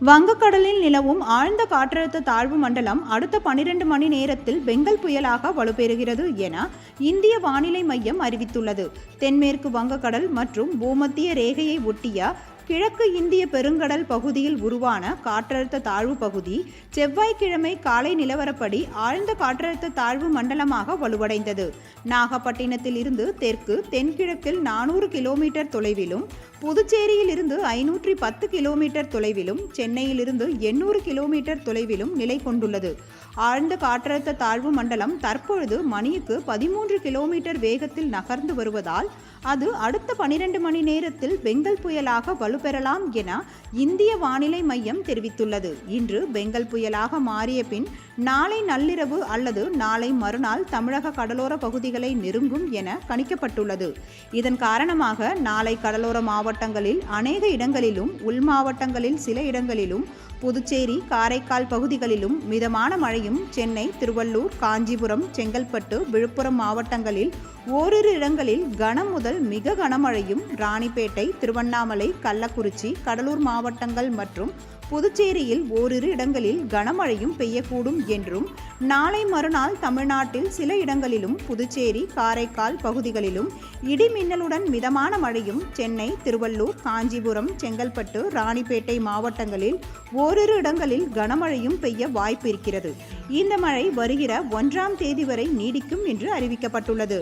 வங்கக்கடலில் நிலவும் ஆழ்ந்த காற்றழுத்த தாழ்வு மண்டலம் அடுத்த பனிரெண்டு மணி நேரத்தில் பெங்கல் புயலாக வலுப்பெறுகிறது என இந்திய வானிலை மையம் அறிவித்துள்ளது. தென்மேற்கு வங்கக்கடல் மற்றும் பூமத்திய ரேகையை ஒட்டிய கிழக்கு இந்திய பெருங்கடல் பகுதியில் உருவான காற்றழுத்த தாழ்வு பகுதி செவ்வாய்க்கிழமை காலை நிலவரப்படி ஆழ்ந்த காற்றழுத்த தாழ்வு மண்டலமாக வலுவடைந்தது. நாகப்பட்டினத்தில் இருந்து தெற்கு தென்கிழக்கில் நானூறு கிலோமீட்டர் தொலைவிலும் புதுச்சேரியில் இருந்து ஐநூற்றி பத்து கிலோமீட்டர் தொலைவிலும் சென்னையிலிருந்து எண்ணூறு கிலோமீட்டர் தொலைவிலும் நிலை கொண்டுள்ளது. ஆழ்ந்த காற்றழுத்த தாழ்வு மண்டலம் தற்பொழுது மணிக்கு பதிமூன்று கிலோமீட்டர் வேகத்தில் நகர்ந்து வருவதால் அது அடுத்த பனிரெண்டு மணி நேரத்தில் பெங்கல் புயலாக வலுப்பெறலாம் என இந்திய வானிலை மையம் தெரிவித்துள்ளது. இன்று பெங்கல் புயலாக மாறிய பின் நாளை நள்ளிரவு அல்லது நாளை மறுநாள் தமிழக கடலோர பகுதிகளை நெருங்கும் என கணிக்கப்பட்டுள்ளது. இதன் காரணமாக நாளை கடலோர மாவட்டங்களில் அநேக இடங்களிலும் உள் மாவட்டங்களில் சில இடங்களிலும் புதுச்சேரி காரைக்கால் பகுதிகளிலும் மிதமான மழையும் சென்னை திருவள்ளூர் காஞ்சிபுரம் செங்கல்பட்டு விழுப்புரம் மாவட்டங்களில் ஓரிரு இடங்களில் கனம் முதல் மிக கனமழையும் ராணிப்பேட்டை திருவண்ணாமலை கள்ளக்குறிச்சி கடலூர் மாவட்டங்கள் மற்றும் புதுச்சேரியில் ஓரிரு இடங்களில் கனமழையும் பெய்யக்கூடும் என்றும் நாளை மறுநாள் தமிழ்நாட்டில் சில இடங்களிலும் புதுச்சேரி காரைக்கால் பகுதிகளிலும் இடி மின்னலுடன் மிதமான மழையும் சென்னை திருவள்ளூர் காஞ்சிபுரம் செங்கல்பட்டு ராணிப்பேட்டை மாவட்டங்களில் ஓரிரு இடங்களில் கனமழையும் பெய்ய வாய்ப்பு இருக்கிறது இந்த மழை வருகிற ஒன்றாம் தேதி வரை நீடிக்கும் என்று அறிவிக்கப்பட்டுள்ளது.